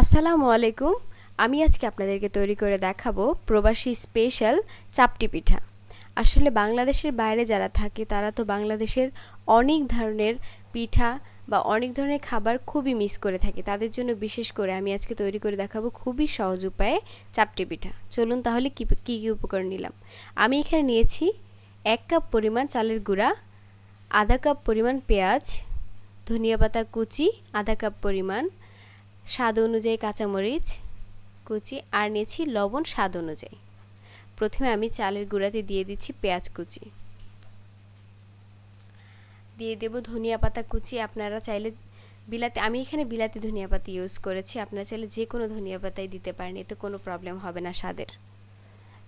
আসসালামু আলাইকুম। আমি আজকে আপনাদেরকে তৈরি করে দেখাবো প্রবাসী স্পেশাল চাপটি পিঠা। আসলে বাংলাদেশের বাইরে যারা থাকে, তারা তো বাংলাদেশের অনেক ধরনের পিঠা বা অনেক ধরনের খাবার খুবই মিস করে থাকে। তাদের জন্য বিশেষ করে আমি আজকে তৈরি করে দেখাবো খুবই সহজ উপায়ে চাপটি পিঠা। চলুন তাহলে কী কী কী উপকরণ নিলাম। আমি এখানে নিয়েছি এক কাপ পরিমাণ চালের গুঁড়া, আধা কাপ পরিমাণ পেঁয়াজ, ধনিয়া পাতা কুচি, আধা কাপ পরিমাণ স্বাদ অনুযায়ী কাঁচামরিচ, কুচি, আর নিয়েছি লবণ স্বাদ অনুযায়ী। প্রথমে আমি চালের গুঁড়াতে দিয়ে দিচ্ছি পেঁয়াজ কুচি। দিয়ে দেব ধনিয়া পাতা কুচি। আপনারা চাইলে বিলাতি, আমি এখানে বিলাতি ধনিয়া পাতা ইউজ করেছি। আপনারা চাইলে যে কোনো ধনিয়া পাতাই দিতে পারেন, এতে কোনো প্রবলেম হবে না স্বাদের।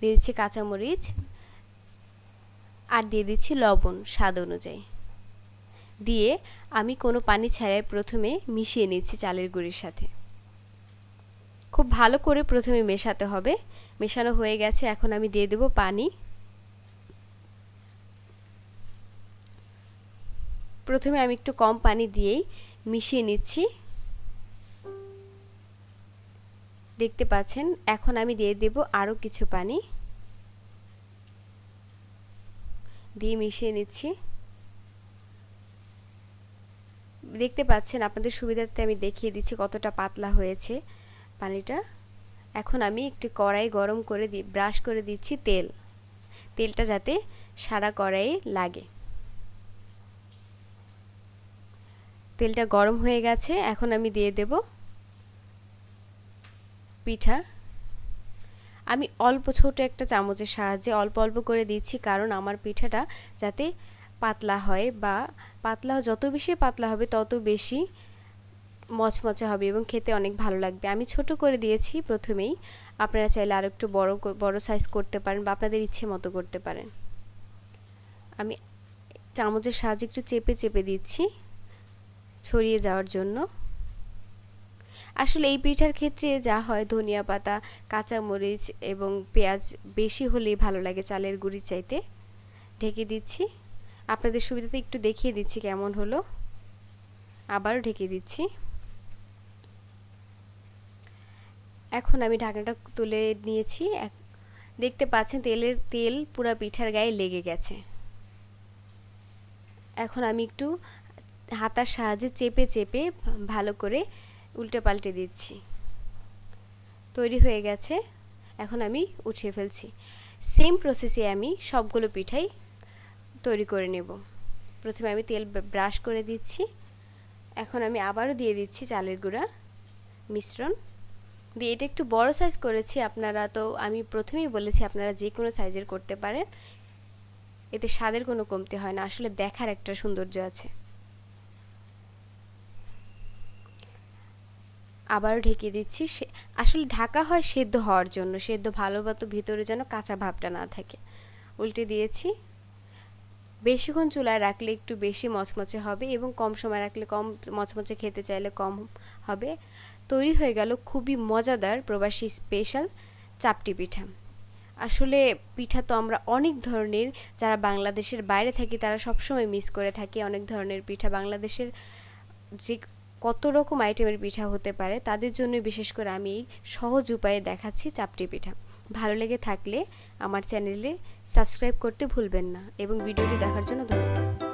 দিয়ে দিচ্ছি কাঁচামরিচ, আর দিয়ে দিচ্ছি লবণ স্বাদ অনুযায়ী। দিয়ে আমি কোনো পানি ছাড়াই প্রথমে মিশিয়ে নিচ্ছি চালের গুঁড়ির সাথে। খুব ভালো করে প্রথমে মেশাতে হবে। মেশানো হয়ে গেছে, এখন আমি দিয়ে দেব পানি। প্রথমে আমি একটু কম পানি দিয়েই মিশিয়ে নিচ্ছি। দেখতে পাচ্ছেন, এখন আমি দিয়ে দেব আরও কিছু পানি। দিয়ে মিশিয়ে নিচ্ছি। দেখতে পাচ্ছেন, আপনাদের সুবিধার্থে আমি দেখিয়ে দিচ্ছি কতটা পাতলা হয়েছে পানিটা। এখন আমি একটু কড়াই গরম করে দি, ব্রাশ করে দিচ্ছি তেল। তেলটা যাতে সারা কড়াইয়ে লাগে। তেলটা গরম হয়ে গেছে, এখন আমি দিয়ে দেব পিঠা। আমি অল্প, ছোট একটা চামচের সাহায্যে অল্প অল্প করে দিচ্ছি, কারণ আমার পিঠাটা যাতে পাতলা হয় বা পাতলা যত বেশি পাতলা হবে, তত বেশি মচমচে হবে এবং খেতে অনেক ভালো লাগবে। আমি ছোট করে দিয়েছি প্রথমেই। আপনারা চাইলে আর একটু বড় বড় সাইজ করতে পারেন বা আপনাদের ইচ্ছে মতো করতে পারেন। আমি চামচের সাহায্যে একটু চেপে চেপে দিচ্ছি ছড়িয়ে যাওয়ার জন্য। আসলে এই পিঠার ক্ষেত্রে যা হয়, ধনিয়া পাতা, কাঁচামরিচ এবং পেঁয়াজ বেশি হলেই ভালো লাগে চালের গুঁড়ি চাইতে। ঢেকে দিচ্ছি। আপনাদের সুবিধাতে একটু দেখিয়ে দিচ্ছি কেমন হলো। আবারও ঢেকে দিচ্ছি। এখন আমি ঢাকনাটা তুলে নিয়েছি। দেখতে পাচ্ছেন তেলের তেল পুরো পিঠার গায়ে লেগে গেছে। এখন আমি একটু হাতার সাহায্যে চেপে চেপে ভালো করে উল্টে পাল্টে দিচ্ছি। তৈরি হয়ে গেছে। এখন আমি উঠিয়ে ফেলছি। সেম প্রসেসে আমি সবগুলো পিঠাই তৈরি করে নেব। প্রথমে আমি তেল ব্রাশ করে দিচ্ছি। এখন আমি আবারও দিয়ে দিচ্ছি চালের গুঁড়া মিশ্রণ। দিয়ে এটা একটু বড় সাইজ করেছি, আপনারা তো, আমি প্রথমেই বলেছি আপনারা যে কোনো সাইজের করতে পারেন। এতে স্বাদের কোনো কমতি হয় না, আসলে দেখার একটা সৌন্দর্য আছে। আবারও ঢেকে দিচ্ছি, সে, আসলে ঢাকা হয় সেদ্ধ হওয়ার জন্য, সেদ্ধ ভালো মতো ভিতরে যেন কাঁচা ভাবটা না থাকে। উল্টে দিয়েছি। বেশিক্ষণ চুলায় রাখলে একটু বেশি মচমচে হবে এবং কম সময় রাখলে কম মচমচে খেতে চাইলে কম হবে। তৈরি হয়ে গেল খুবই মজাদার প্রবাসী স্পেশাল চাপটি পিঠা। আসলে পিঠা তো আমরা অনেক ধরনের, যারা বাংলাদেশের বাইরে থাকি তারা সবসময় মিস করে থাকি অনেক ধরনের পিঠা। বাংলাদেশের যে কত রকম আইটেমের পিঠা হতে পারে, তাদের জন্য বিশেষ করে আমি সহজ উপায়ে দেখাচ্ছি চাপটি পিঠা। ভালো লেগে থাকলে আমার চ্যানেলে সাবস্ক্রাইব করতে ভুলবেন না এবং ভিডিওটি দেখার জন্য ধন্যবাদ।